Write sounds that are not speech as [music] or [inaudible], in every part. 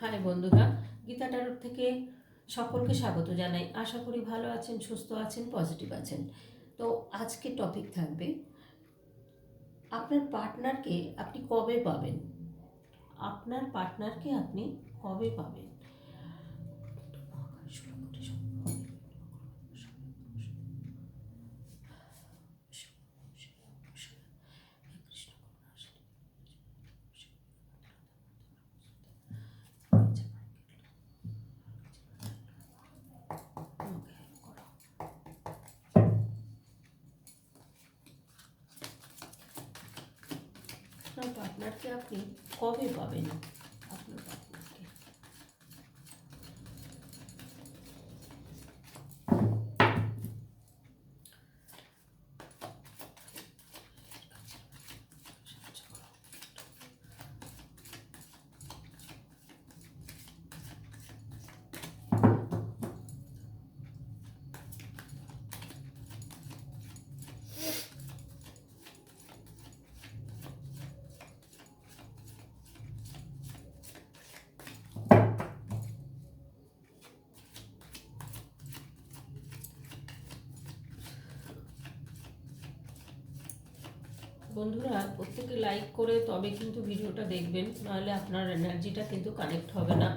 High বন্ধুরা, গীতা টারোর থেকে সকলকে স্বাগত জানাই। আশা করি ভালো আছেন, সুস্থ আছেন, পজিটিভ আছেন। তো আজকে টপিক থাকবে, আপনার পার্টনারকে আপনি কবে পাবেন? আপনার পার্টনারকে আপনি কবে পাবেন? পার্টনারকে আপনি কবে পাবেন আপনার পার্টনারকে বন্ধুরা, প্রত্যেকে লাইক করে তবে কিন্তু ভিডিওটা দেখবেন, নাহলে আপনার এনার্জিটা কিন্তু কানেক্ট হবে না।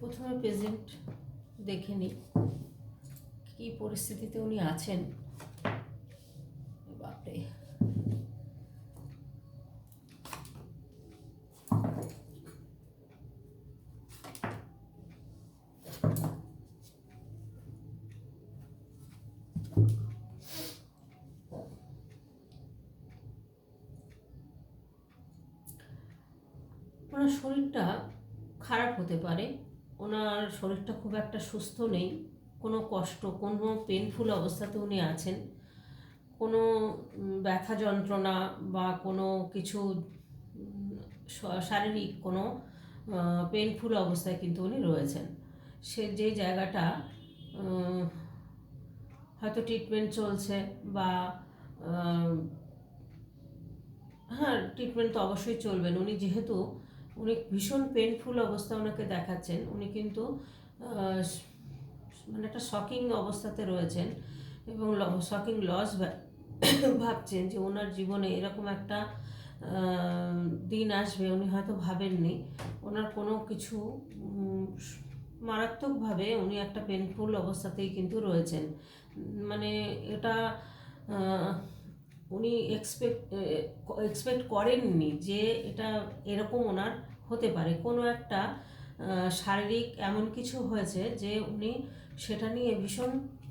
প্রথমে প্রেজেন্ট দেখে নিই, কী পরিস্থিতিতে উনি আছেন। ওনার শরীরটা খারাপ হতে পারে। ওনার শরীরটা খুব একটা সুস্থ নেই। কোনো কষ্ট, কোনো পেনফুল অবস্থাতে উনি আছেন। কোনো ব্যথা যন্ত্রণা বা কোনো কিছু শারীরিক কোনো পেনফুল অবস্থায় কিন্তু উনি রয়েছেন। সে যে জায়গাটা হয়তো ট্রিটমেন্ট চলছে বা হ্যাঁ ট্রিটমেন্ট তো অবশ্যই চলবেন। উনি যেহেতু, উনি ভীষণ পেনফুল অবস্থা ওনাকে দেখাচ্ছেন। উনি কিন্তু মানে একটা শকিং অবস্থাতে রয়েছেন এবং শকিং লস [coughs] ভাবছেন যে ওনার জীবনে এরকম একটা দিন আসবে উনি হয়তো ভাবেননি। ওনার কোনো কিছু মারাত্মকভাবে উনি একটা পেনফুল অবস্থাতেই কিন্তু রয়েছেন। মানে এটা উনি এক্সপেক্ট এক্সপেক্ট করেননি যে এটা এরকম ওনার হতে পারে। কোনো একটা শারীরিক এমন কিছু হয়েছে যে উনি সেটা নিয়ে ভীষণ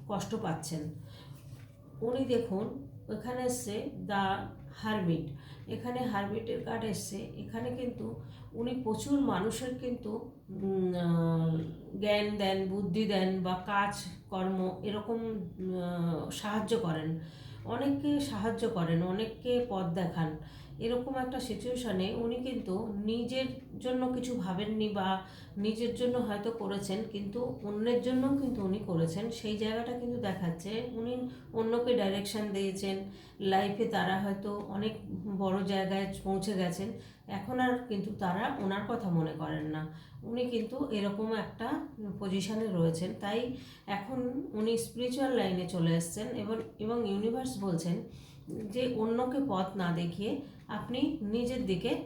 কষ্ট পাচ্ছেন। উনি দেখুন, ওখানে এসছে দ্য হারমিট। এখানে হারমিটের কার্ড এসছে। এখানে কিন্তু উনি প্রচুর মানুষের কিন্তু জ্ঞান দেন, বুদ্ধি দেন বা কাজ, কর্ম এরকম সাহায্য করেন। অনেককে সাহায্য করেন, অনেককে পথ দেখান। এরকম একটা সিচুয়েশানে উনি কিন্তু নিজের জন্য কিছু ভাবেননি বা নিজের জন্য হয়তো করেছেন, কিন্তু অন্যের জন্যও কিন্তু উনি করেছেন। সেই জায়গাটা কিন্তু দেখাচ্ছে। উনি অন্যকে ডাইরেকশন দিয়েছেন। লাইফে তারা হয়তো অনেক বড় জায়গায় পৌঁছে গেছেন। এখন আর কিন্তু তারা ওনার কথা মনে করেন না। উনি কিন্তু এরকম একটা পজিশানে রয়েছেন। তাই এখন উনি স্পিরিচুয়াল লাইনে চলে এসছেন এবং এবং ইউনিভার্স বলছেন যে অন্যকে পথ না দেখিয়ে আপনি নিজের দিকে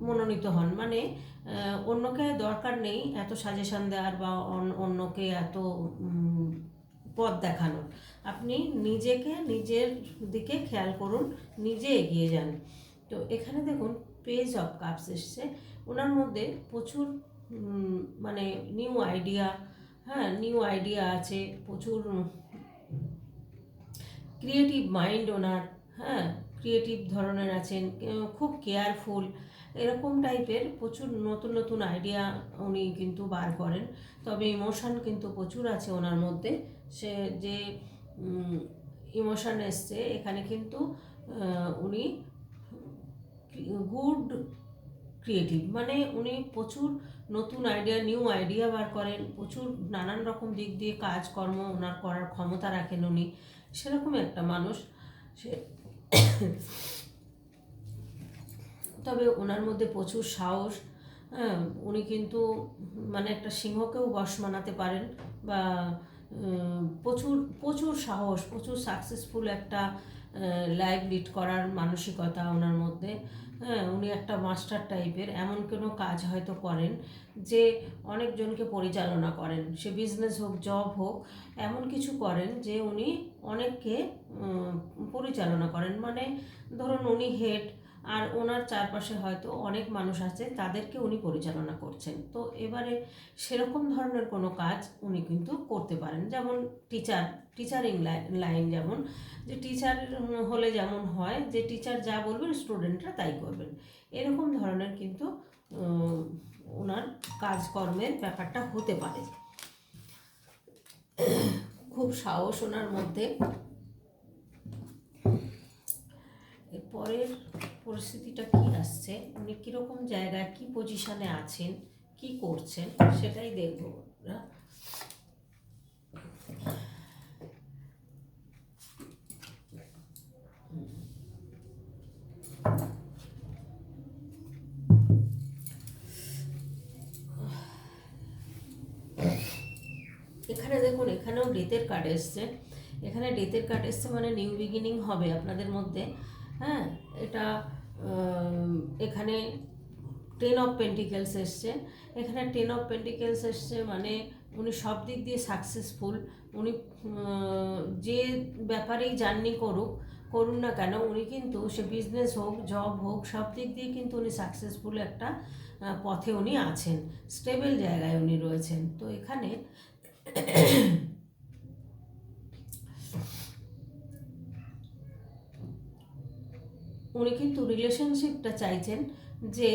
মনোনীত হন। মানে অন্যকে দরকার নেই এত সাজেশন দেওয়ার বা অন- অন্যকে এত পথ দেখানোর। আপনি নিজেকে নিজের দিকে খেয়াল করুন, নিজে এগিয়ে যান। তো এখানে দেখুন পেজ অফ কাপস এসছে। ওনার মধ্যে প্রচুর মানে নিউ আইডিয়া হ্যাঁ নিউ আইডিয়া আছে, প্রচুর ক্রিয়েটিভ মাইন্ড ওনার হ্যাঁ ক্রিয়েটিভ ধরনের আছেন খুব কেয়ারফুল এরকম টাইপের প্রচুর নতুন নতুন আইডিয়া উনি কিন্তু বার করেন। তবে ইমোশন কিন্তু প্রচুর আছে ওনার মধ্যে। সে যে ইমোশন এসছে, এখানে কিন্তু উনি গুড ক্রিয়েটিভ মানে উনি প্রচুর নতুন আইডিয়া নিউ আইডিয়া বার করেন, প্রচুর নানান রকম দিক দিয়ে কাজকর্ম ওনার করার ক্ষমতা রাখেন উনি। সেরকম একটা মানুষ। সে তবে ওনার মধ্যে প্রচুর সাহস। হ্যাঁ উনি কিন্তু মানে একটা সিংহকেও বশ মানাতে পারেন বা প্রচুর প্রচুর সাহস, প্রচুর সাকসেসফুল একটা লাইফ লিড করার মানসিকতা ওনার মধ্যে। হ্যাঁ উনি একটা মাস্টার টাইপের, এমন কোনো কাজ হয়তো করেন যে অনেকজনকে পরিচালনা করেন। সে বিজনেস হোক জব হোক, এমন কিছু করেন যে উনি অনেককে পরিচালনা করেন। মানে ধরুন উনি হেড আর ওনার চারপাশে হয়তো অনেক মানুষ আছে, তাদেরকে উনি পরিচালনা করছেন। তো এবারে সেরকম ধরনের কোনো কাজ উনি কিন্তু করতে পারেন। যেমন টিচার টিচারিং লাইন যেমন, যে টিচার হলে যেমন হয়, যে টিচার যা বলবেন স্টুডেন্টরা তাই করবেন। এরকম ধরনের কিন্তু ওনার কাজকর্মের ব্যাপারটা হতে পারে। খুব সাহস ওনার মধ্যে। এর পরের পরিস্থিতিটা কি আসছে? উনি কীরকম জায়গায় কি পজিশনে আছেন? কি করছেন? সেটাই দেখব এখানে দেখুন, এখানেও ডেথের কার্ড এসছে। এখানে ডেথের কার্ড এসছে মানে নিউ বিগিনিং হবে আপনাদের মধ্যে। হ্যাঁ এটা এখানে টেন অফ পেন্টিকেলস এসছে। এখানে টেন অফ পেন্টিকেলস এসছে মানে উনি সব দিক দিয়ে সাকসেসফুল উনি যে ব্যাপারেই জার্নি করুক, করুন না কেন, উনি কিন্তু সে বিজনেস হোক জব হোক, সব দিক দিয়ে কিন্তু উনি সাকসেসফুল একটা পথে উনি আছেন। স্টেবল জায়গায় উনি রয়েছেন। তো এখানে উনি কিন্তু রিলেশনশিপটা চাইছেন যে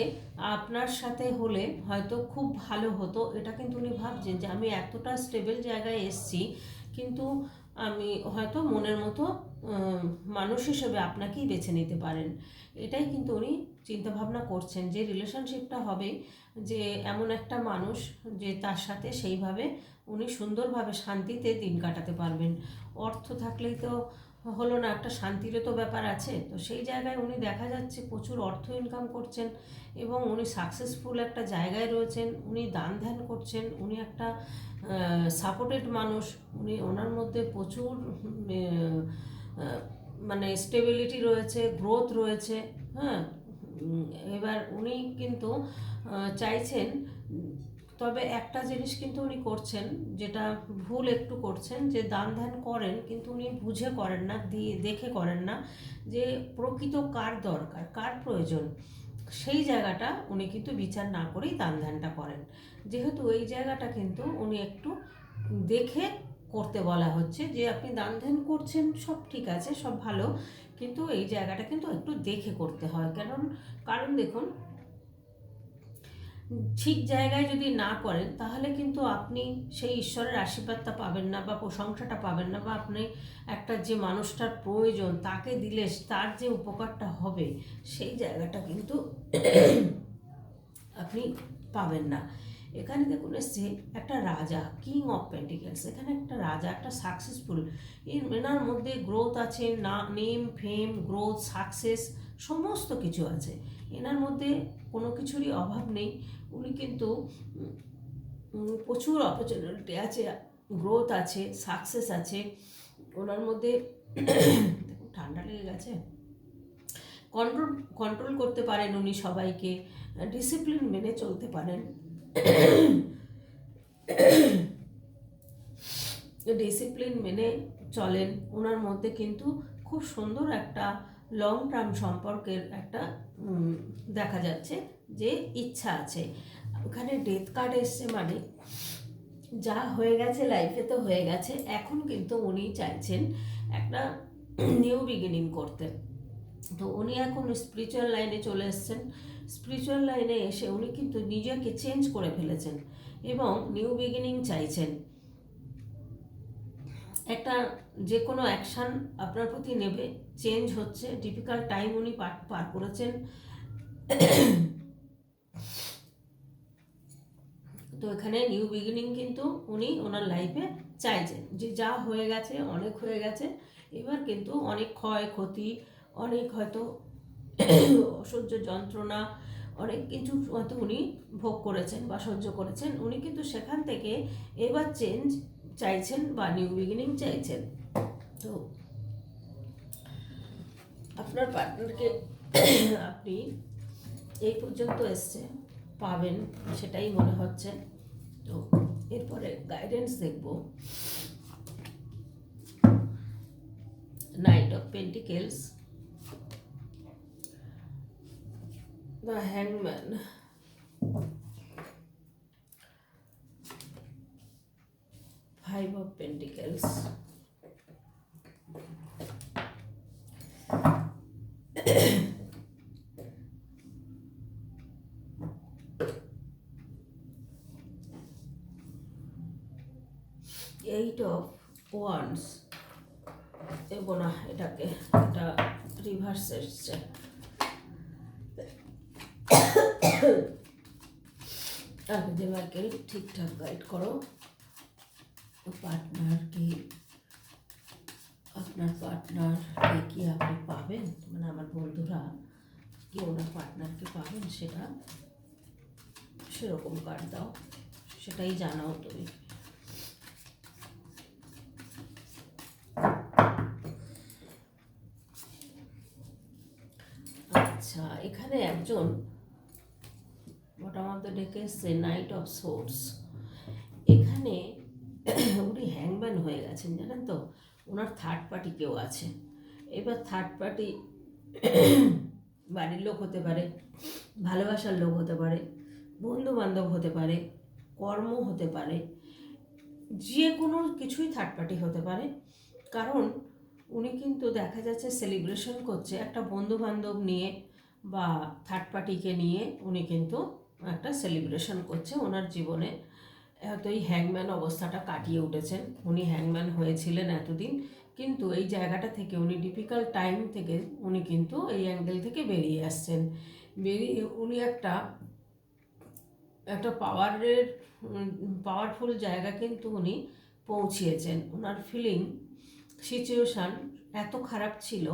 আপনার সাথে হলে হয়তো খুব ভালো হতো। এটা কিন্তু উনি ভাবছেন যে আমি এতটা স্টেবল জায়গায় এসছি, কিন্তু আমি হয়তো মনের মতো মানুষ হিসেবে আপনাকেই বেছে নিতে পারেন। এটাই কিন্তু উনি চিন্তাভাবনা করছেন যে রিলেশনশিপটা হবে যে এমন একটা মানুষ যে তার সাথে সেইভাবে উনি সুন্দরভাবে শান্তিতে দিন কাটাতে পারবেন। অর্থ থাকলেই তো হলো না, একটা শান্তিরও তো ব্যাপার আছে। তো সেই জায়গায় উনি দেখা যাচ্ছে প্রচুর অর্থ ইনকাম করছেন এবং উনি সাকসেসফুল একটা জায়গায় রয়েছেন, উনি দান ধ্যান করছেন, উনি একটা সাপোর্টেড মানুষ, উনি ওনার মধ্যে প্রচুর মানে স্টেবিলিটি রয়েছে গ্রোথ রয়েছে হ্যাঁ? এবার উনি কিন্তু চাইছেন তবে একটা জিনিস কিন্তু উনি করছেন, যেটা ভুল একটু করছেন, যে দান ধ্যান করেন, কিন্তু উনি বুঝে করেন না, দিয়ে দেখে করেন না, যে প্রকৃত কার দরকার, কার প্রয়োজন। সেই জায়গাটা উনি কিন্তু বিচার না করেই দান ধ্যানটা করেন। যেহেতু এই জায়গাটা কিন্তু উনি একটু দেখে করতে বলা হচ্ছে, যে আপনি দান ধ্যান করছেন, সব ঠিক আছে, সব ভালো, কিন্তু এই জায়গাটা কিন্তু একটু দেখে করতে হয়। কারণ কারণ দেখুন ঠিক জায়গায় যদি না করেন, তাহলে কিন্তু আপনি সেই ঈশ্বরের আশীর্বাদটা পাবেন না বা প্রশংসাটা পাবেন না বা আপনি একটা যে মানুষটার প্রয়োজন তাকে দিলে তার যে উপকারটা হবে, সেই জায়গাটা কিন্তু আপনি পাবেন না। এখানে দেখুন এসছে একটা রাজা কিং অফ পেন্টিকেলস এখানে একটা রাজা, একটা সাকসেসফুল এনার মধ্যে গ্রোথ আছে, না নেম ফেম গ্রোথ সাকসেস সমস্ত কিছু আছে। এনার মধ্যে কোনো কিছুরই অভাব নেই। উনি কিন্তু প্রচুর অপরচুনিটি আছে গ্রোথ আছে সাকসেস আছে। ওনার মধ্যে ঠান্ডা লেগে গেছে। কন্ট্রোল কন্ট্রোল করতে পারেন উনি সবাইকে ডিসিপ্লিন মেনে চলতে পারেন। ডিসিপ্লিন মেনে চলেন। ওনার মধ্যে কিন্তু খুব সুন্দর একটা লং টার্ম সম্পর্কের একটা দেখা যাচ্ছে যে ইচ্ছা আছে। ওখানে ডেথ কার্ড এসছে মানে যা হয়ে গেছে লাইফে তো হয়ে গেছে, এখন কিন্তু উনি চাইছেন একটা নিউ বিগিনিং করতে। তো উনি এখন স্পিরিচুয়াল লাইনে চলে এসেছেন। স্পিরিচুয়াল লাইনে এসে উনি কিন্তু নিজেকে চেঞ্জ করে ফেলেছেন এবং নিউ বিগিনিং চাইছেন। একটা যে কোনো অ্যাকশান আপনার প্রতি নেবে চেঞ্জ হচ্ছে ডিফিকাল্ট টাইম উনি পার করেছেন। তো এখানে নিউ বিগিনিং কিন্তু উনি ওনার লাইফে চাইছেন। যে যা হয়ে গেছে, অনেক হয়ে গেছে, এবার কিন্তু অনেক ক্ষয় ক্ষতি, অনেক হয়তো অসহ্য যন্ত্রণা, অনেক কিছু হয়তো উনি ভোগ করেছেন বা সহ্য করেছেন। উনি কিন্তু সেখান থেকে এবার চেঞ্জ চাইছেন বা নিউ বিগিনিং চাইছেন। তো আপনার পার্টনারকে আপনি এই পর্যন্ত এসছে, পাবেন সেটাই মনে হচ্ছে। তো এরপরে গাইডেন্স দেখব। নাইট অফ পেন্টিকেলস বা হ্যাংম্যান five of pentacles eight of wands দেব না এটাকে এটা রিভার্স এসছে দেবাকে ঠিকঠাক গাইড করো। পার্টনার কি আপনার পার্টনারকে কি আপনি পাবেন? মানে আমার বন্ধুরা কি ওনার পার্টনারকে পাবেন সেটা সেরকম কার্ড দাও, সেটাই জানাও তুমি। আচ্ছা এখানে একজন মোটামত ডেকে এসছে নাইট অফ সোর্স এখানে উনি হ্যাংম্যান হয়ে গেছেন, জানেন তো? ওনার থার্ড পার্টি কেউ আছে। এবার থার্ড পার্টি বাড়ির লোক হতে পারে, ভালোবাসার লোক হতে পারে বন্ধু বান্ধব হতে পারে, কর্ম হতে পারে, যে কোনো কিছুই থার্ড পার্টি হতে পারে। কারণ উনি কিন্তু দেখা যাচ্ছে সেলিব্রেশন করছে একটা বন্ধু বান্ধব নিয়ে বা থার্ড পার্টিকে নিয়ে উনি কিন্তু একটা সেলিব্রেশন করছে ওনার জীবনে। হয়তো এই হ্যাংম্যান অবস্থাটা কাটিয়ে উঠেছেন। উনি হ্যাংম্যান হয়েছিলেন এতদিন, কিন্তু এই জায়গাটা থেকে, উনি ডিফিকাল্ট টাইম থেকে উনি কিন্তু এই অ্যাঙ্গেল থেকে বেরিয়ে আসছেন। বেরিয়ে, উনি একটা একটা পাওয়ারের পাওয়ারফুল জায়গা কিন্তু উনি পৌঁছিয়েছেন। ওনার ফিলিং সিচুয়েশান এত খারাপ ছিল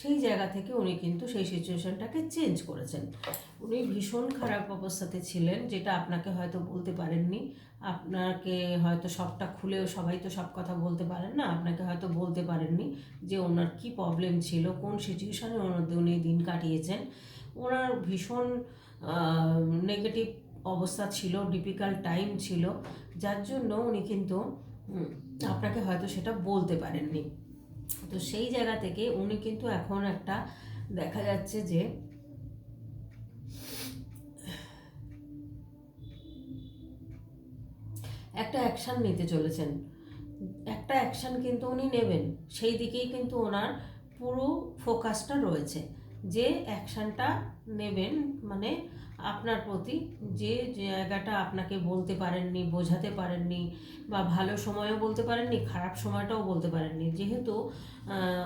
সেই জায়গা থেকে উনি কিন্তু সেই সিচুয়েশানটাকে চেঞ্জ করেছেন। উনি ভীষণ খারাপ অবস্থাতে ছিলেন, যেটা আপনাকে হয়তো বলতে পারেননি। আপনাকে হয়তো সবটা খুলেও সবাই তো সব কথা বলতে পারেন না, আপনাকে হয়তো বলতে পারেননি যে ওনার কি প্রবলেম ছিল, কোন সিচুয়েশানে ওনার উনি দিন কাটিয়েছেন। ওনার ভীষণ নেগেটিভ অবস্থা ছিল ডিফিকাল্ট টাইম ছিল, যার জন্য উনি কিন্তু আপনাকে হয়তো সেটা বলতে পারেননি। তো সেই জায়গা থেকে উনি কিন্তু এখন একটা দেখা যাচ্ছে যে একটা অ্যাকশান নিতে চলেছেন। একটা অ্যাকশান কিন্তু উনি নেবেন। সেই দিকেই কিন্তু ওনার পুরো ফোকাসটা রয়েছে। যে অ্যাকশানটা নেবেন মানে আপনার প্রতি যে জায়গাটা আপনাকে বলতে পারেননি, বোঝাতে পারেননি বা ভালো সময়ও বলতে পারেননি, খারাপ সময়টাও বলতে পারেননি, যেহেতু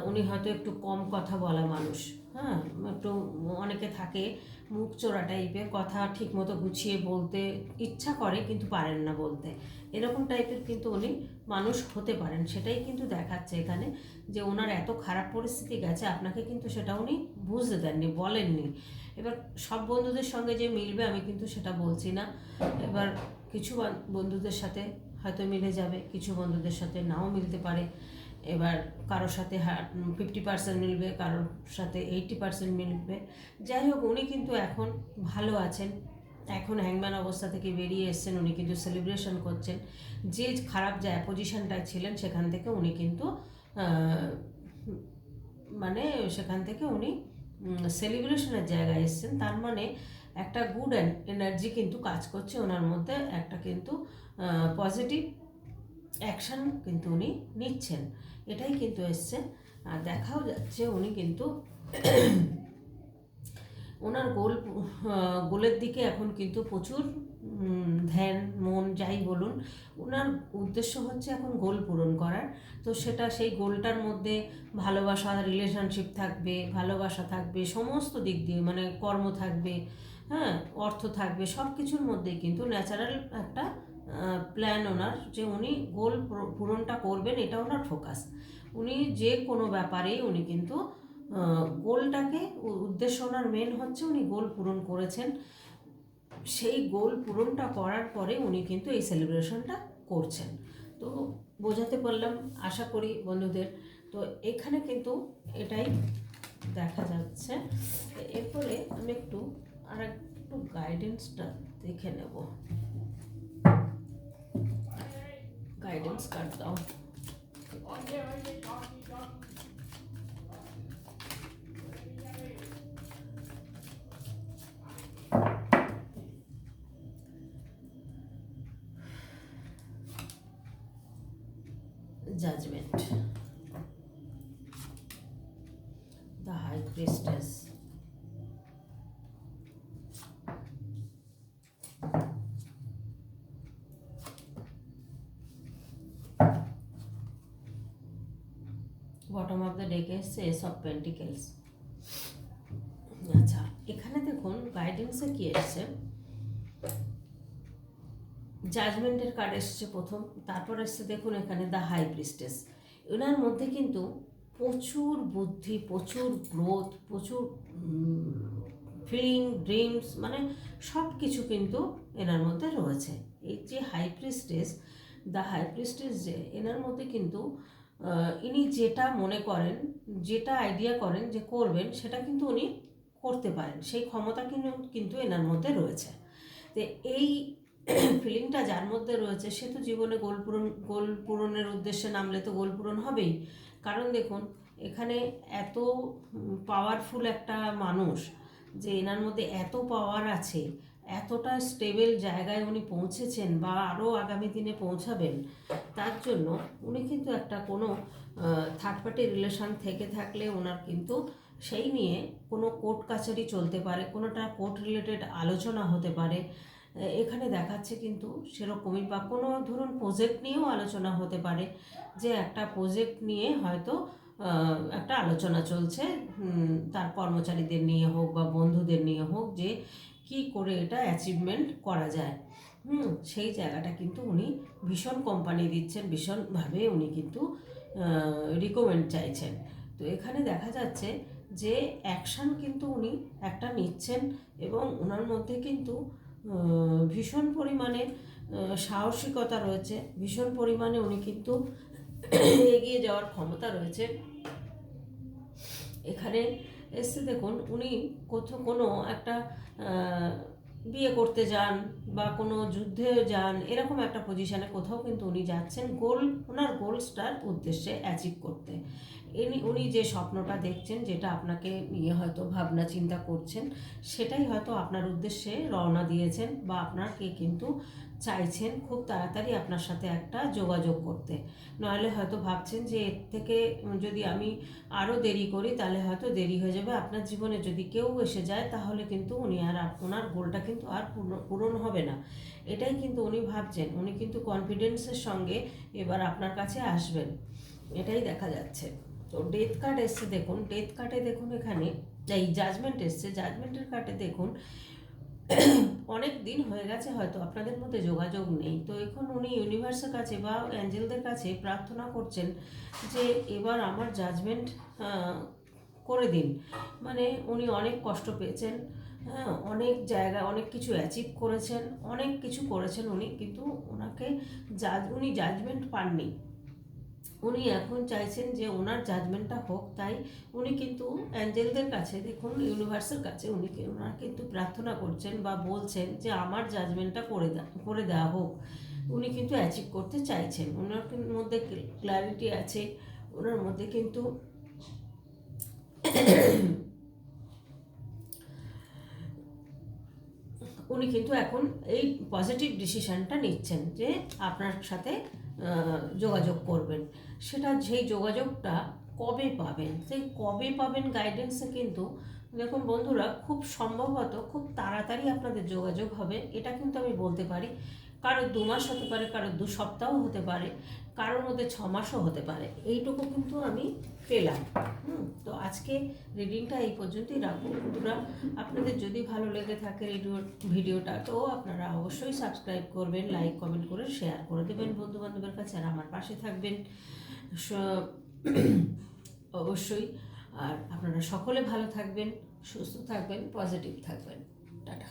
উনি হয়তো একটু কম কথা বলা মানুষ। হ্যাঁ একটু অনেকে থাকে মুখ চোরা টাইপের কথা ঠিকমতো গুছিয়ে বলতে ইচ্ছা করে কিন্তু পারেন না বলতে। এরকম টাইপের কিন্তু উনি মানুষ হতে পারেন, সেটাই কিন্তু দেখাচ্ছে এখানে যে ওনার এত খারাপ পরিস্থিতি গেছে, আপনাকে কিন্তু সেটা উনি বুঝতে দেননি, বলেননি। এবার সব বন্ধুদের সঙ্গে যে মিলবে, আমি কিন্তু সেটা বলছি না। এবার কিছু বন্ধুদের সাথে হয়তো মিলে যাবে, কিছু বন্ধুদের সাথে নাও মিলতে পারে। এবার কারোর সাথে ফিফটি পার্সেন্ট মিলবে, কারোর সাথে এইটি পার্সেন্ট মিলবে। যাই হোক, উনি কিন্তু এখন ভালো আছেন। এখন হ্যাংম্যান অবস্থা থেকে বেরিয়ে এসছেন, উনি কিন্তু সেলিব্রেশন করছেন। যে খারাপ যায় পজিশনটায় ছিলেন, সেখান থেকে উনি কিন্তু মানে সেখান থেকে উনি সেলিব্রেশনের জায়গায় এসছেন। তার মানে একটা গুড এনার্জি কিন্তু কাজ করছে। ওনার মধ্যে একটা কিন্তু পজিটিভ অ্যাকশান কিন্তু উনি নিচ্ছেন। এটাই কিন্তু এসছে। আর দেখাও যাচ্ছে উনি কিন্তু ওনার গোল গোলের দিকে এখন কিন্তু প্রচুর ধ্যান, মন, যাই বলুন। ওনার উদ্দেশ্য হচ্ছে এখন গোল পূরণ করার। তো সেটা সেই গোলটার মধ্যে ভালোবাসা রিলেশনশিপ থাকবে, ভালোবাসা থাকবে, সমস্ত দিক দিয়ে মানে কর্ম থাকবে হ্যাঁ অর্থ থাকবে সব কিছুর মধ্যেই কিন্তু ন্যাচারাল একটা প্ল্যান ওনার যে উনি গোল পূরণটা করবেন, এটা ওনার ফোকাস উনি যে কোনো ব্যাপারেই উনি কিন্তু গোলটাকে উদ্দেশ্য ওনার মেন হচ্ছে উনি গোল পূরণ করেছেন। সেই গোল পূরণটা করার পরে উনি কিন্তু এই সেলিব্রেশনটা করছেন। তো বোঝাতে পারলাম, আশা করি বন্ধুদের। তো এখানে কিন্তু এটাই দেখা যাচ্ছে। এরপরে আমি একটু আর একটু গাইডেন্সটা দেখে নেব। গাইডেন্স কার্ড দাও judgment. The High Priestess. Bottom of the ডেকে এসছে এস অফ পেন্টিকেলস আচ্ছা এখানে দেখুন গাইডেন্সে কি এসছে? জাজমেন্টের কার্ড এসছে প্রথম, তারপর এসছে দেখুন এখানে দ্য হাই প্রিস্টেস এনার মধ্যে কিন্তু প্রচুর বুদ্ধি, প্রচুর গ্রোথ প্রচুর ফিলিং ড্রিমস মানে সব কিছু কিন্তু এনার মধ্যে রয়েছে। এই যে high priestess the high priestess যে, এনার মধ্যে কিন্তু ইনি যেটা মনে করেন, যেটা আইডিয়া করেন যে করবেন, সেটা কিন্তু উনি করতে পারেন। সেই ক্ষমতা কিন্তু কিন্তু এনার মধ্যে রয়েছে। তো এই [clears throat] ফিলিংটা যার মধ্যে রয়েছে, সে তো জীবনে গোল পূরণ, গোল পূরণের উদ্দেশ্যে নামলে তো গোল পূরণ হবেই। কারণ দেখুন, এখানে এত পাওয়ারফুল একটা মানুষ, যে এনার মধ্যে এত পাওয়ার আছে এতটা স্টেবল জায়গায় উনি পৌঁছেছেন বা আরও আগামী দিনে পৌঁছাবেন, তার জন্য উনি কিন্তু একটা কোনো থার্ড পার্টি রিলেশন থেকে থাকলে ওনার কিন্তু সেই নিয়ে কোনো কোর্ট কাছারি চলতে পারে, কোনোটা কোর্ট রিলেটেড আলোচনা হতে পারে। এখানে দেখাচ্ছে কিন্তু সেরকমই বা কোনো ধরুন প্রজেক্ট নিয়েও আলোচনা হতে পারে, যে একটা প্রজেক্ট নিয়ে হয়তো একটা আলোচনা চলছে তার কর্মচারীদের নিয়ে হোক বা বন্ধুদের নিয়ে হোক, যে কি করে এটা অ্যাচিভমেন্ট করা যায়? হুম, সেই জায়গাটা কিন্তু উনি ভীষণ কোম্পানি দিচ্ছেন, ভীষণভাবে উনি কিন্তু রিকমেন্ড চাইছেন। তো এখানে দেখা যাচ্ছে যে অ্যাকশান কিন্তু উনি একটা নিচ্ছেন এবং ওনার মধ্যে কিন্তু ভীষণ পরিমাণে সাহসিকতা রয়েছে, ভীষণ পরিমাণে উনি কিন্তু এগিয়ে যাওয়ার ক্ষমতা রয়েছে। এখানে এসে দেখুন, উনি কোথাও কোনো একটা বিয়ে করতে যান বা কোনো যুদ্ধে যান, এরকম একটা পজিশানে কোথাও কিন্তু উনি যাচ্ছেন গোল ওনার গোলসটার উদ্দেশ্যে অ্যাচিভ করতে। ইনি উনি যে স্বপ্নটা দেখছেন, যেটা আপনাকে নিয়ে হয়তো ভাবনা চিন্তা করছেন, সেটাই হয়তো আপনার উদ্দেশ্যে রওনা দিয়েছেন বা আপনাকে কিন্তু চাইছেন খুব তাড়াতাড়ি আপনার সাথে একটা যোগাযোগ করতে। নাহলে হয়তো ভাবছেন যে এর থেকে যদি আমি আরও দেরি করি, তাহলে হয়তো দেরি হয়ে যাবে। আপনার জীবনে যদি কেউ এসে যায়, তাহলে কিন্তু উনি আর ওনার গোলটা কিন্তু আর পূর্ণ- পূরণ হবে না। এটাই কিন্তু উনি ভাবছেন। উনি কিন্তু কনফিডেন্সের সঙ্গে এবার আপনার কাছে আসবেন। এটাই দেখা যাচ্ছে। তো ডেথ কার্ড এসছে দেখুন। ডেথ কার্ডে দেখুন এখানে, এই জাজমেন্ট এসছে। জাজমেন্টের কার্ডে দেখুন অনেক দিন হয়ে গেছে হয়তো আপনাদের মধ্যে যোগাযোগ নেই। তো এখন উনি ইউনিভার্সের কাছে বা অ্যাঞ্জেলদের কাছে প্রার্থনা করছেন যে এবার আমার জাজমেন্ট করে দিন। মানে উনি অনেক কষ্ট পেয়েছেন হ্যাঁ অনেক জায়গা, অনেক কিছু অ্যাচিভ করেছেন, অনেক কিছু করেছেন উনি, কিন্তু ওনাকে জাজ উনি জাজমেন্ট পাননি। উনি এখন চাইছেন যে ওনার জাজমেন্টটা হোক, তাই উনি কিন্তু অ্যাঞ্জেলদের কাছে, দেখুন ইউনিভার্সের কাছে উনি ওনারা কিন্তু প্রার্থনা করছেন বা বলছেন যে আমার জাজমেন্টটা করে করে দেওয়া হোক। উনি কিন্তু অ্যাচিভ করতে চাইছেন। ওনার মধ্যে ক্ল্যারিটি আছে। ওনার মধ্যে কিন্তু উনি কিন্তু এখন এই পজিটিভ ডিসিশনটা নিচ্ছেন যে আপনার সাথে যোগাযোগ করবেন। সেটা যেই যোগাযোগটা কবে পাবেন? সেই কবে পাবেন গাইডেন্সে কিন্তু দেখুন বন্ধুরা, খুব সম্ভবত খুব তাড়াতাড়ি আপনাদের যোগাযোগ হবে, এটা কিন্তু আমি বলতে পারি। কারোর দু মাস হতে পারে কারোর দু সপ্তাহ হতে পারে, কারোর মধ্যে ছ মাসও হতে পারে। এইটুকু কিন্তু আমি পেলাম, হুম। তো আজকে রিডিংটা এই পর্যন্তই রাখব। বন্ধুরা, আপনাদের যদি ভালো লেগে থাকে রেডিও ভিডিওটা, তো আপনারা অবশ্যই সাবস্ক্রাইব করবেন লাইক কমেন্ট করে শেয়ার করে দেবেন বন্ধু বান্ধবের কাছে আর আমার পাশে থাকবেন। অবশ্যই। আর আপনারা সকলে ভালো থাকবেন, সুস্থ থাকবেন পজিটিভ থাকবেন। টাটা।